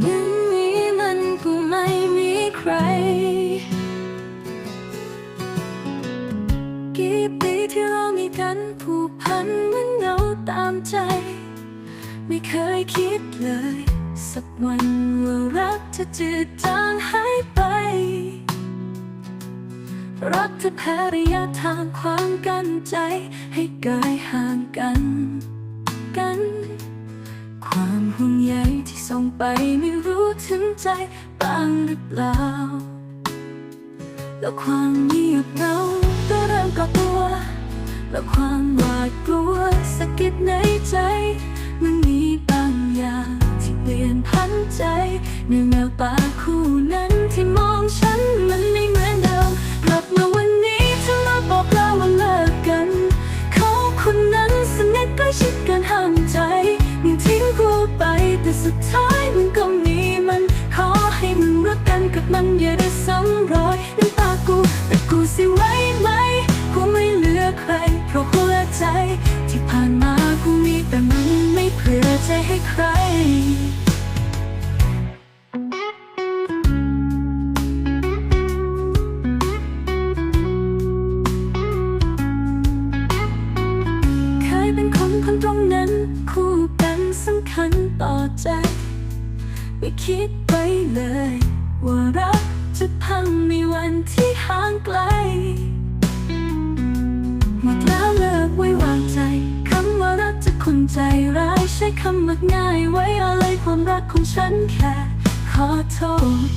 เงินนี้มันก็ไม่มีใคร กี่ปีที่เรามีกันผูกพันเหมันเงาตามใจ ไม่เคยคิดเลย สักวันว่ารักจะจืดจางหายไป รักจะแพ้ระยะทางความกันใจ ให้กายห่างกัน ไปไม่รู้ถึงใจบ้างหรือเปล่า แล้วความเงียบเหงาก็เริ่มก่อตัว แล้วความหวาดกลัวสะกิดในใจ มันมีบางอย่างที่เปลี่ยนพันใจในแววตาคู่นั้นที่มองฉันมันไม่เหมือนเดิมกลับมาวันนี้เธอมาบอกเราว่าเลิกกัน เขาคนนั้นสนิทใกล้ชิดกันห้ามใจยังทิ้งกูไปแต่สุดท้าย สิไว้ไหมกูไม่เหลือใคร เพราะหัวใจ ที่ผ่านมากูมีแต่มึงไม่เผื่อใจให้ใครเคยเป็นคนคนตรงนั้น คู่กันสำคัญต่อใจ ไม่คิดไปเลย ว่ารัก จะพังในวันที่ห่างไกล หมดแล้วเลิกไว้วางใจ คำว่ารักจะคนใจร้ายใช้คำมักง่ายไว้อะไรความรักของฉันแค่ขอโทษ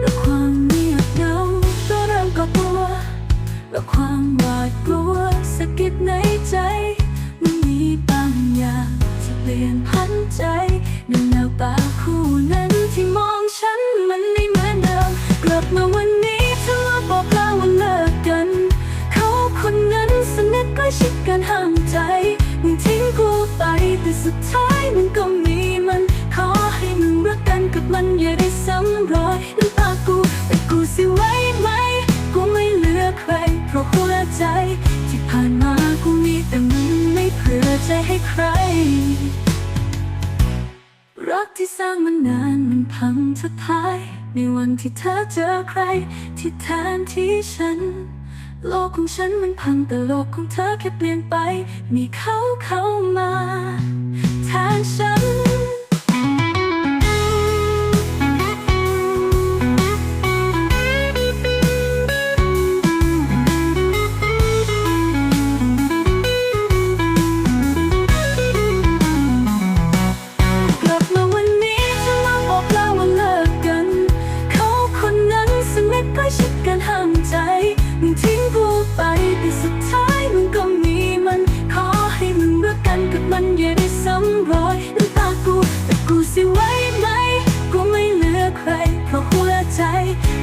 แล้วความเงียบเหงาก็เริ่มก่อตัวความหวาดกลัวสะกิดในใจ มันมีบางอย่างที่เปลี่ยนพันใจ กล้ชิดกันห้ามใจมึงทิ้งกูไปแต่สุดท้ายมันก็มีมัน ขอให้มึงรักกันกับมันอย่าได้ซ้ำรอยน้ำตากูแต่กูสิไว้ไหม กูไม่เหลือใคร เพราะหัวใจ ที่ผ่านมากูมีแต่มึงไม่เผื่อใจให้ใคร รักที่สร้างมานานมันพังสุดท้าย ในวันที่เธอเจอใคร ที่แทนที่ฉัน โลกของฉันมันพังแต่โลกของเธอแค่เปลี่ยนไป มีเขาเข้ามาแทนฉัน สนิทใกล้ชิดกันห้ามใจ มึงทิ้งกูไปแต่สุดท้ายมึงก็มีมัน ขอให้มึงรักกันกับมันอย่าได้ซ้ำรอยน้ำตากูแต่กูสิไว้ไหม กูไม่เหลือใคร เพราะหัวใจ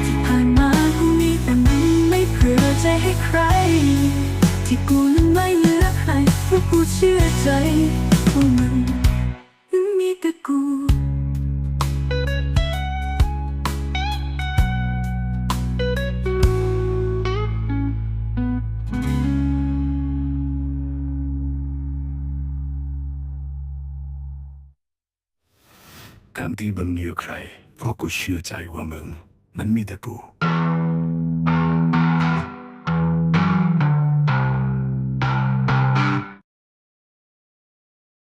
ที่ผ่านมากูมีแต่มึงไม่เผื่อใจให้ใคร ที่กูนั้นไม่เหลือใครเพราะกูเชื่อใจ การที่มึงมีใคร เพราะกูเชื่อใจว่ามึง มันมีแต่กู